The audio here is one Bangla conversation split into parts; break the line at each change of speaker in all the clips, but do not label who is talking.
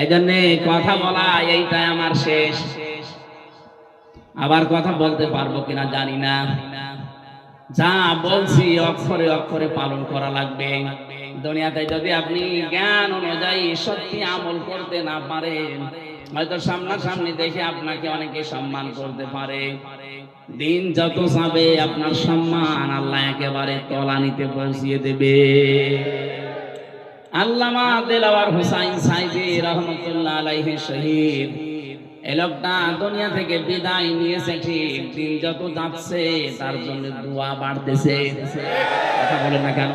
এই কথা বলা এইটাই আমার শেষ। আবার কথা বলতে পারব কিনা জানি না। যা বলছি অক্ষরে অক্ষরে পালন করা লাগবে। দুনিয়াতে যদি আপনি জ্ঞান অনুযায়ী সত্যি আমল করতে না পারেন, হয়তো সামনাসামনি দেখে আপনাকে অনেকে সম্মান করতে পারে। দিন যত যাবে আপনার সম্মান আল্লাহ একেবারে তলানিতে পৌঁছিয়ে দেবে। আল্লামা দেলাওয়ার হুসাইন সাইদি রহমতুল্লাহ আলাইহি শহীদ। এই লোকটা দুনিয়া থেকে বিদায় নিয়েছে ঠিক, দিন যত যাচ্ছে তার জন্য দোয়া বাড়তেছে। কথা বলে না কেন?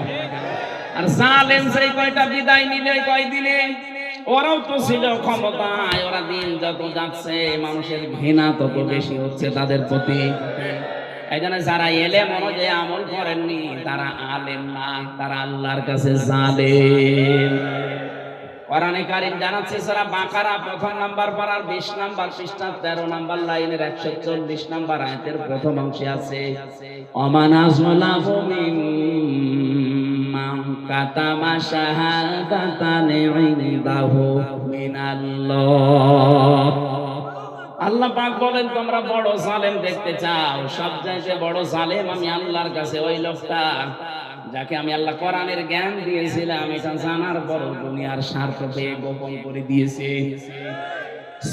আর জালেম সেই কয়টা বিদায় নিলে কয়দিনে ওরাও তো ছিল ক্ষমতায়, ওরা দিন যত যাচ্ছে মানুষের ঘৃণা তত বেশি হচ্ছে তাদের প্রতি। এই জন্য যারা এলে মনে যে আমল করেননি, তারা আলেম না, তারা আল্লাহর কাছে জালেম। কোরআনে কারিম জানাচ্ছে, সারা বাকারা, প্রথম নাম্বার পারার বিশ নাম্বার পৃষ্ঠা, তেরো নাম্বার লাইনের একশো চল্লিশ নাম্বার আয়াতের প্রথম অংশে আছে, অমান কাতামা শাহাদাতান ইনদাহু মিনাল্লাহ। আল্লাহ পাক বলেন, তোমরা বড় জালেম দেখতে চাও। সব চাইতে বড় জালেম আমি আল্লাহর কাছে ওই লোকটা যাকে আমি আল্লাহ কোরআনের জ্ঞান দিয়েছিলাম। এটা জানার পর দুনিয়ার স্বার্থ পেয়ে গোপন করে দিয়েছে।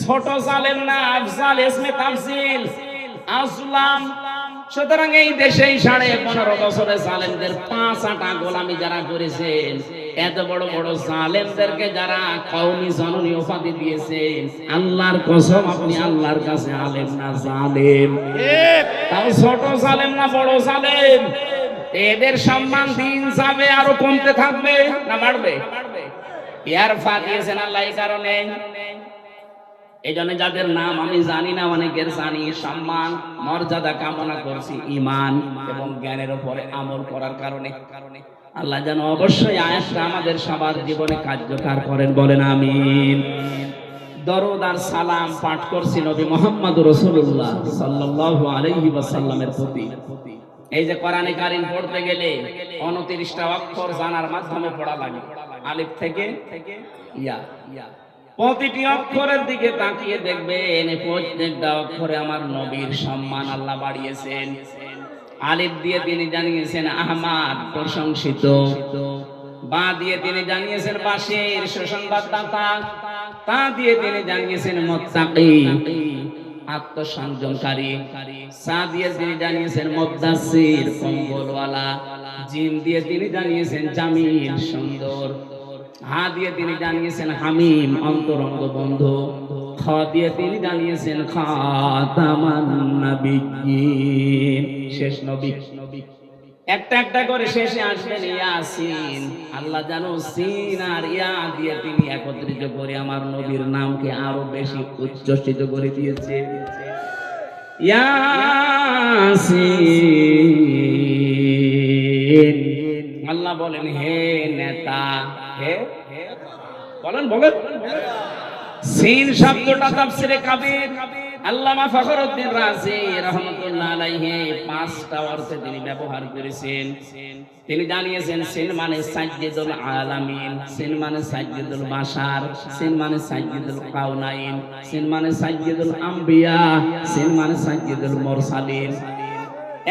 ছোট জালেম না, আফজাল, ইসমে তাফজিল আসলাম সুতরাং এই দেশেই সাড়ে পনেরো বছরে জালেমদের পাঁচ আটা গোলামি যারা করেছেন এত বড় বড় জালেমদেরকে যারা কওমি জননী উপাধি দিয়েছেন আল্লাহর কসম আপনি আল্লাহর কাছে আলেম না জালেম? তাও ছোট জালেম না বড় জালেম? এদের সম্মান দিন যাবে আরও কমতে থাকবে না বাড়বে? ইয়ার ফা দিয়েছেন আল্লাহ এই কারণে। এই যাদের নাম আমি জানি না, অনেকের জানি সম্মান, মর্যাদা কামনা করছি ইমান এবং জ্ঞানের উপরে আমল করার কারণে। আল্লাহ যেন অবশ্যই আয়াসটা আমাদের সবার জীবনে কার্যকর করেন, বলেন আমিন। দরুদ আর সালাম পাঠ করছি নবী মোহাম্মদ রসুল্লাহ সাল্লাল্লাহু আলাইহি ওয়াসাল্লামের প্রতি। এই যে কোরআনে কারিম পড়তে গেলে উনত্রিশটা অক্ষর জানার মাধ্যমে পড়া লাগে। আলিফ থেকে ইয়া ইয়া। প্রতিটি অক্ষরের দিকে তাকিয়ে দেখবেন, প্রত্যেকটা অক্ষরে আমার নবীর সম্মান আল্লাহ বাড়িয়েছেন। আলিফ দিয়ে তিনি জানিয়েছেন, আহমাদ প্রশংসিত। বা দিয়ে তিনি জানিয়েছেন বাসের সুসংবাদদাতা। তা দিয়ে তিনি জানিয়েছেন, মোত্তাকি। আত্মসংযমকারী। সা দিয়ে তিনি জানিয়েছেন, মুদাসসির কম্বলওয়ালা। জিম দিয়ে তিনি জানিয়েছেন, জামিল সুন্দর। হা দিয়ে তিনি জানিয়েছেন, হামিম, অন্তরঙ্গ বন্ধু। খ দিয়ে তিনি জানিয়েছেন, খাতামান নবিয়্যিন। শেষ নবী। একটা একটা করে শেষে আসবেন ইয়াসিন। আল্লাহ জানো সিন আর ইয়া দিয়ে তিনি একত্রিত করে আমার নবীর নামকে আরও বেশি উচ্চসিত করে দিয়েছে। ইয়াসিন। আল্লাহ বলেন, হে নেতা বলেন বলেন। সিন শব্দটা তাফসিরে কাবির। আল্লামা ফখরউদ্দিন রাজি রাহমাতুল্লাহ আলাইহি পাঁচটা অর্থে তিনি ব্যবহার করেছেন। তিনি জানিয়েছেন, সিন মানে সাজ্জিদুল আলামিন, সিন মানে সাজ্জিদুল বাশার, সিন মানে সাজ্জিদুল কাউনাইন সিন মানে সাজ্জিদুল আম্বিয়া, সিন মানে সাজ্জিদুল মুরসালিন।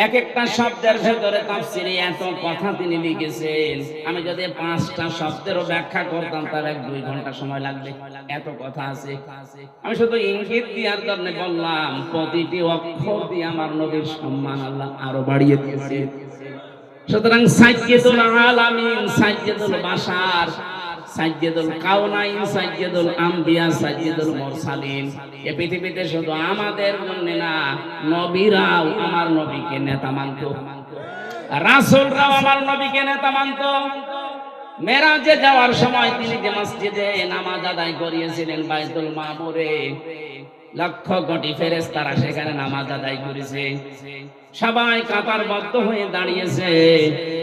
এক একটা শব্দের ভেতরে তাফসিরে এত কথা তিনি লিখেছেন। আমি যদি পাঁচটা শব্দেরও ব্যাখ্যা করতাম, তাহলে এক দুই ঘণ্টা সময় লাগবে। এত কথা আছে। আমি শুধু ইঙ্গিত দেওয়ার জন্য বললাম, প্রতিটি অক্ষর দিয়ে আমার নবীর সম্মান আল্লাহ আরও বাড়িয়ে দিয়েছে। সুতরাং সাজ্জেদুল আলামিন, সাজ্জেদুল বাশার সাজ্জেদুল কাউনাইন সাজ্জেদুল আম্বিয়া সাজ্জেদুল মুরসালিন। এ পৃথিবীতে শুধু আমাদের জন্য না নবীরাও আমার নবীকে নেতা মানত। রাসূলরাও আমার নবীকে নেতা মানত। মেরাজে যাওয়ার সময় তিনি যে মসজিদে নামাজ আদায় করিয়েছিলেন বাইতুল মামুরে লক্ষ কোটি ফেরেশতারা সেখানে নামাজ আদায় করেছে। সবাই কাতার বদ্ধ হয়ে দাঁড়িয়েছে।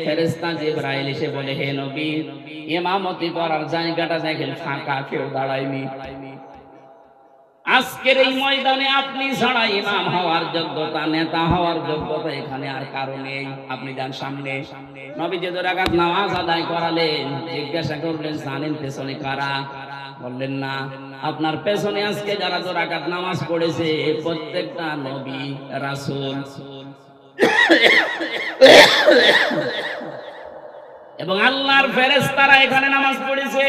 ফেরেশতা জিবরাইল এসে বলে, হে নবী, ইমামতি করার জায়গাটা দেখেন, ফাঁকা, কেউ দাঁড়ায়নি। আজকের এই ময়দানে আপনি ছাড়া ইমাম হওয়ার যোগ্যতা, নেতা হওয়ার যোগ্যতা এখানে আর কারও নেই। আপনি যান সামনে। নবী যে রাগাত নামাজ আদায় করালেন, জিজ্ঞাসা করলেন, জানেন পেছনে কারা? বললেন, না। আপনার পেছনে আজকে যারা তো রাকাত নামাজ পড়েছে, প্রত্যেকটা নবী রাসূল। এবং আল্লাহর ফেরেশতারা এখানে নামাজ পড়েছে।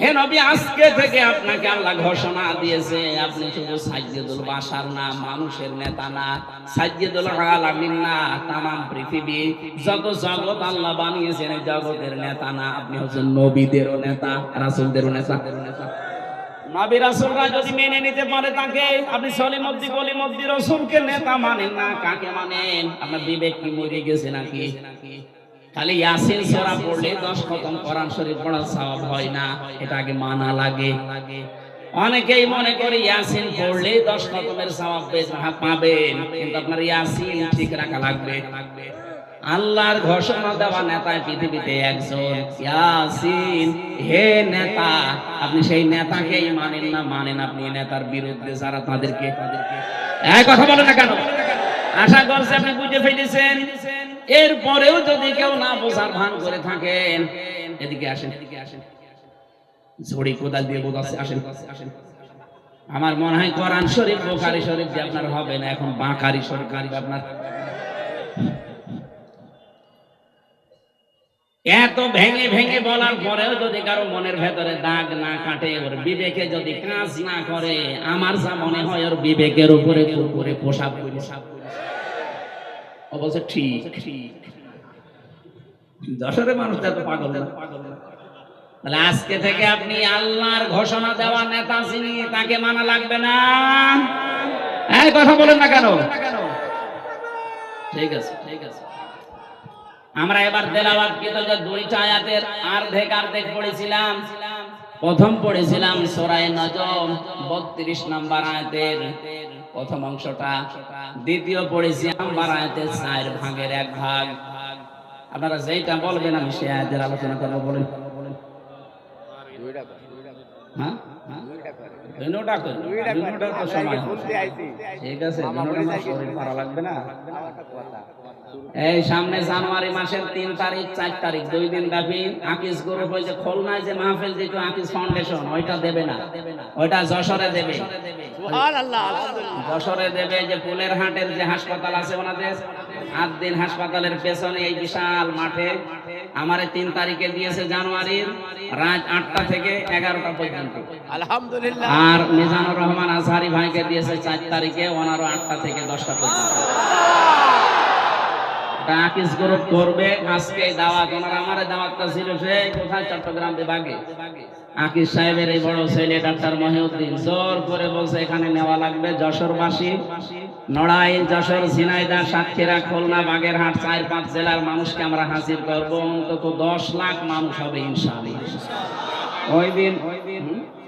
হে নবী, আজকে থেকে আপনাকে আল্লাহ ঘোষণা দিয়েছে, আপনি শুধু সাজ্জেদুল বাশার না, মানুষের নেতা না সাজ্জেদুল আলামিন না, তামাম পৃথিবী, যত জগৎ আল্লাহ বানিয়েছেন জগতের নেতা না, আপনি হচ্ছেন নবীদেরও নেতা, রাসূলদেরও নেতা। নবী রাসূলরা যদি মেনে নিতে পারে তাকে, আপনি সলিমদ্দি গলিমদ্দি রসুলকে নেতা মানেন না, কাকে মানেন? আপনার বিবেক কি মরে গেছে নাকি? খালি ইয়াসিন সূরা পড়লে 10 খতম কোরআন শরীফ পড়া সওয়াব হয় না, এটা আগে মানা লাগে। অনেকেই মনে করে ইয়াসিন পড়লে 10 খতমের সওয়াব পাবেন, কিন্তু আপনার ইয়াসিন ঠিক রাখা লাগবে। আল্লাহর ঘোষণা দেওয়া নেতা পৃথিবীতে একজন। হে নেতা, আপনি সেই নেতাকেই মানেন না, মানেন আপনি নেতার বিরুদ্ধে যারা তাদেরকে কথা বলেন না কেন? আশা করছি আপনি বুঝে ফেলেছেন। এরপরেও যদি কেউ না বোঝার ভান করে থাকেন, এদিকে আসেন। এদিকে আসেন ঝড়ি কোদাল দিয়ে বোঝাচ্ছে আসেন আসেন। আমার মনে হয় কোরআন শরীফ, বোখারি শরীফ দিয়ে আপনার হবে না, এখন বাঁকারি শরীফ আপনার এত ভেঙে ভেঙে বলার পরেও যদি কারও মনের ভেতরে দাগ না কাটে, ওর বিবেকে যদি কাজ না করে, আমার যা মনে হয় ওর বিবেকের উপরে উপরে পোশাক পোশাক অবশ্য ঠিক যশোরের মানুষ এত পাগল তাহলে আজকে থেকে আপনি আল্লাহর ঘোষণা দেওয়া নেতা চিনি তাকে মানা লাগবে না। কথা বলেন না কেন? ঠিক আছে ঠিক আছে। আমরা এবার তেলাওয়াত যে দুইটা আয়াতের অর্ধেক অর্ধেক পড়েছিলাম। প্রথম পড়েছিলাম সূরায়ে নজম 32 নম্বর আয়াতের প্রথম অংশটা। দ্বিতীয় পড়েছি নাম্বার আয়াতের চার ভাগের এক ভাগ। আপনারা যেটা বলবেন আমি সেই আয়াতের আলোচনা করব বলেন হ্যাঁ হ্যাঁ? দুইটা করেন। দুইটার তো সময় ঠিক আছে দুইটা না শরীর পারা লাগবে না? এই সামনে জানুয়ারি মাসের তিন তারিখ চার তারিখ দুই দিন ব্যাপী আকিস গ্রুপ ওই যে খুলনায় যে মাহফিল দিত আকিস ফাউন্ডেশন ওইটা দেবে না। ওইটা যশোরে দেবে। যশোরে দেবে যে ফুলের হাটের যে হাসপাতাল আছে ওনাদের আট দিন হাসপাতালের পেছনে এই বিশাল মাঠে। আমার তিন তারিখে দিয়েছে জানুয়ারির রাত আটটা থেকে এগারোটা পর্যন্ত।
আলহামদুলিল্লাহ।
আর মিজানুর রহমান আজহারি ভাইকে দিয়েছে চার তারিখে ওনারও আটটা থেকে দশটা পর্যন্ত। আকিস গ্রুপ করবে আজকে দাওয়াত ওনার আমার দাওয়াতটা ছিল সেই কোথায়? চট্টগ্রাম বিভাগে। আকিস সাহেবের এই বড় ছেলে ডাক্তার মহিউদ্দিন জোর করে বলছে এখানে নেওয়া লাগবে যশোরবাসী। নড়াইল যশোর ঝিনাইদা সাতক্ষীরা খুলনা বাগেরহাট চার পাঁচ জেলার মানুষকে আমরা হাজির করব। অন্তত দশ লাখ মানুষ হবে ইনশাআল্লাহ। ওই দিন ওই দিন